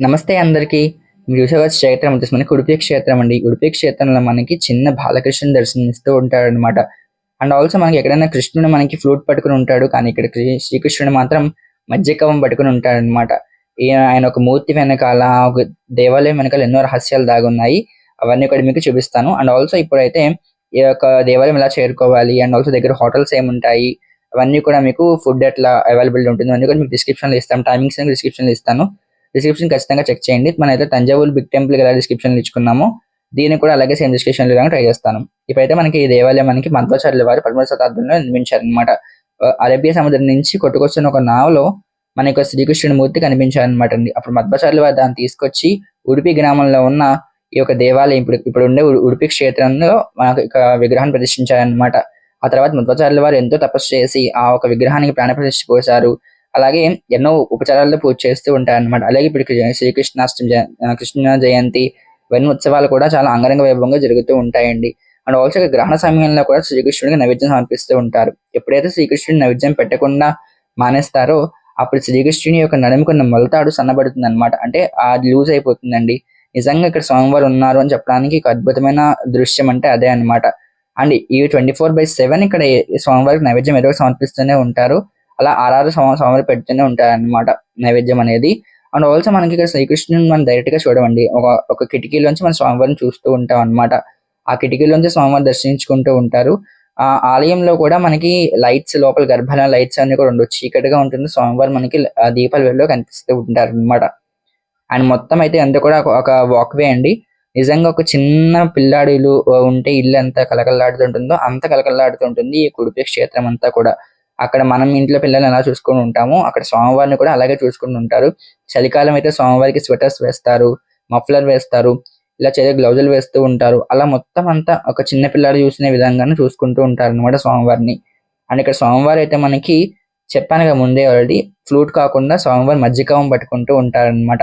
నమస్తే అందరికీ. మీరు క్షేత్రం వచ్చేసి మనకి ఉడిపి క్షేత్రం అండి. ఉడిపి క్షేత్రంలో మనకి చిన్న బాలకృష్ణ దర్శనమిస్తూ ఉంటాడు అనమాట అండ్ ఆల్సో మనకి ఎక్కడైనా కృష్ణుడు మనకి ఫ్లూట్ పట్టుకుని ఉంటాడు. కానీ ఇక్కడ శ్రీకృష్ణుడు మాత్రం మధ్యకవం పట్టుకుని ఉంటాడు అనమాట ఆయన ఒక మూర్తి వెనకాల ఒక దేవాలయం వెనకాల ఎన్నో రహస్యాలు దాగున్నాయి. అవన్నీ కూడా మీకు చూపిస్తాను. అండ్ ఆల్సో ఇప్పుడైతే ఈ యొక్క దేవాలయం ఎలా చేరుకోవాలి? అండ్ ఆల్సో దగ్గర హోటల్స్ ఏముంటాయి? అవన్నీ కూడా మీకు ఫుడ్ ఎట్లా అవైలబుల్ ఉంటుంది? అన్నీ కూడా మీకు డిస్క్రిప్షన్లో ఇస్తాను టైమింగ్స్ డిస్క్రిప్షన్లో ఇస్తాను. డిస్క్రిప్షన్ ఖచ్చితంగా చెక్ చేయండి. మనైతే అయితే తంజావూరు బిగ్ టెంపుల్ ఎలా డిస్క్రిప్షన్ ఇచ్చుకున్నాము దీన్ని కూడా అలాగే సేమ్ డిస్క్రిప్షన్లో ట్రై చేస్తాను. ఇప్పుడైతే మనకి ఈ దేవాలయం మనకి మధ్వాచార్యుల వారు పదమూడు శతాబ్దంలో నిర్మించారు అనమాట అరేబియా సముద్రం నుంచి కొట్టుకొస్తున్న ఒక నావలో మనకి శ్రీకృష్ణుడి మూర్తి కనిపించారనమాట అండి. అప్పుడు మధ్వాచార్యుల వారు దాన్ని తీసుకొచ్చి ఉడిపి గ్రామంలో ఉన్న ఈ యొక్క దేవాలయం ఇప్పుడు ఇప్పుడు ఉండే ఉడిపి క్షేత్రంలో మనకు ఇక విగ్రహాన్ని ప్రతిష్ఠించారనమాట ఆ తర్వాత మధ్వాచార్యుల వారు ఎంతో తపస్సు చేసి ఆ ఒక విగ్రహానికి ప్రాణ ప్రతిష్ఠ పోశారు. అలాగే ఎన్నో ఉపచారాలతో పూజ చేస్తూ ఉంటారు అనమాట అలాగే ఇప్పుడు శ్రీకృష్ణాష్టమి కృష్ణ జయంతి ఇవన్నీ ఉత్సవాలు కూడా చాలా అంగరంగ వైభవంగా జరుగుతూ ఉంటాయండి. అండ్ ఆల్సో గ్రహణ సమయంలో కూడా శ్రీకృష్ణుడికి నైవేద్యం సమర్పిస్తూ ఉంటారు. ఎప్పుడైతే శ్రీకృష్ణుడి నైవేద్యం పెట్టకుండా మానేస్తారో అప్పుడు శ్రీకృష్ణుని యొక్క నడుముకున్న మొలతాడు సన్నబడుతుంది అనమాట అంటే ఆ లూజ్ అయిపోతుందండి. నిజంగా ఇక్కడ స్వామివారు ఉన్నారు అని చెప్పడానికి ఒక అద్భుతమైన దృశ్యం అంటే అదే అన్నమాట. అండ్ ఈ ట్వంటీ ఫోర్ బై సెవెన్ ఇక్కడ స్వామివారికి నైవేద్యం ఎదురు సమర్పిస్తూనే ఉంటారు. అలా ఆరారు స్వామివారు పెడుతూనే ఉంటారనమాట నైవేద్యం అనేది. అండ్ ఆల్సో మనకి ఇక్కడ శ్రీకృష్ణుని మనం డైరెక్ట్గా చూడమండి. ఒక ఒక కిటికీలోంచి మన స్వామివారిని చూస్తూ ఉంటాం అన్నమాట ఆ కిటికీలోంచి స్వామివారిని దర్శించుకుంటూ ఉంటారు. ఆ ఆలయంలో కూడా మనకి లైట్స్ లోపల గర్భాలయ లైట్స్ అన్ని కూడా ఉండవు. చీకటిగా ఉంటుంది. స్వామివారు మనకి దీపాల వెలుగులో కనిపిస్తూ ఉంటారు అనమాట అండ్ మొత్తం అయితే అంతా కూడా ఒక- వాక్ వాక్వే అండి. నిజంగా ఒక చిన్న పిల్లాడిలు ఉంటే ఇల్లు ఎంత కలకల్లాడుతుంటుందో అంత కలకల్లాడుతుంటుంది ఈ కుడిపే క్షేత్రం అంతా కూడా. అక్కడ మనం ఇంట్లో పిల్లల్ని ఎలా చూసుకొని ఉంటామో అక్కడ స్వామివారిని కూడా అలాగే చూసుకుని ఉంటారు. చలికాలం అయితే స్వామివారికి స్వెటర్స్ వేస్తారు మఫ్లర్ వేస్తారు ఇలా చేయ గ్లౌజులు వేస్తూ ఉంటారు. అలా మొత్తం అంతా ఒక చిన్న పిల్లలు చూసిన విధంగానే చూసుకుంటూ ఉంటారు అనమాట స్వామివారిని. అండ్ ఇక్కడ స్వామివారు అయితే మనకి చెప్పాను కదా ముందే ఆల్రెడీ ఫ్లూట్ కాకుండా స్వామివారి మజ్జికవం పట్టుకుంటూ ఉంటారనమాట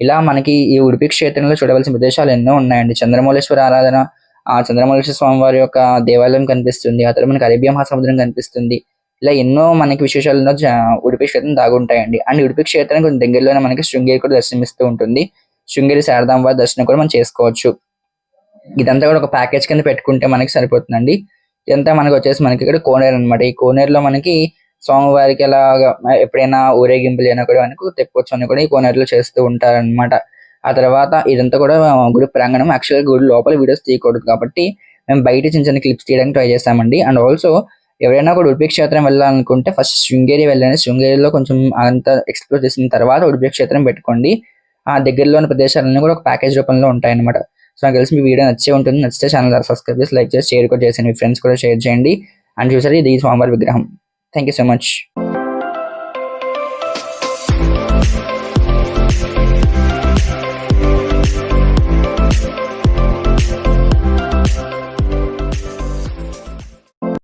ఇలా మనకి ఈ ఉడిపి క్షేత్రంలో చూడవలసిన ప్రదేశాలు ఎన్నో ఉన్నాయండి. చంద్రమౌళేశ్వర ఆరాధన ఆ చంద్రమౌళేశ్వర స్వామి వారి యొక్క దేవాలయం కనిపిస్తుంది. ఆ తర్వాత మనకి అరేబియా మహాసముద్రం కనిపిస్తుంది. ఇలా ఎన్నో మనకి విశేషాలు జ- ఉడిపి క్షేత్రం దాగుంటాయండి. అండ్ ఉడిపి క్షేత్రం కొంచెం దగ్గరలోనే మనకి శృంగేరి కూడా దర్శనమిస్తూ ఉంటుంది. శృంగేరి శారదాంబ దర్శనం కూడా మనం చేసుకోవచ్చు. ఇదంతా కూడా ఒక ప్యాకేజ్ కింద పెట్టుకుంటే మనకి సరిపోతుందండి. ఇదంతా మనకి వచ్చేసి మనకి ఇక్కడ కోనేరు అన్నమాట. ఈ కోనేరులో మనకి స్వామివారికి ఎలా ఎప్పుడైనా ఊరేగింపులు అయినా కూడా మనకు తెప్పొచ్చు అని కూడా ఈ కోనేరులో చేస్తూ ఉంటారన్నమాట. ఆ తర్వాత ఇదంతా కూడా గుడి ప్రాంగణం యాక్చువల్గా గుడి లోపల వీడియోస్ తీయకూడదు కాబట్టి మేము బయట చిన్న చిన్న క్లిప్స్ తీయడానికి ట్రై చేస్తామండి. అండ్ ఆల్సో ఎవరైనా కూడా ఉడిపి క్షేత్రం వెళ్ళాలనుకుంటే ఫస్ట్ శృంగేరి వెళ్ళండి. శృంగేరిలో కొంచెం అంత ఎక్స్ప్లోర్ చేసిన తర్వాత ఉడిపి క్షేత్రం పెట్టుకోండి. ఆ దగ్గరలో ఉన్న ప్రదేశాలన్నీ కూడా ఒక ప్యాకేజ్ రూపంలో ఉంటాయన్నమాట. సో నాకు తెలిసి మీ వీడియో నచ్చే ఉంటుంది. నచ్చితే ఛానల్ సబ్స్క్రైబ్ చేసి లైక్ చేసి షేర్ కూడా చేసి మీ ఫ్రెండ్స్ కూడా షేర్ చేయండి. అండ్ చూసారు ఇది స్వామివారి విగ్రహం. Thank you so much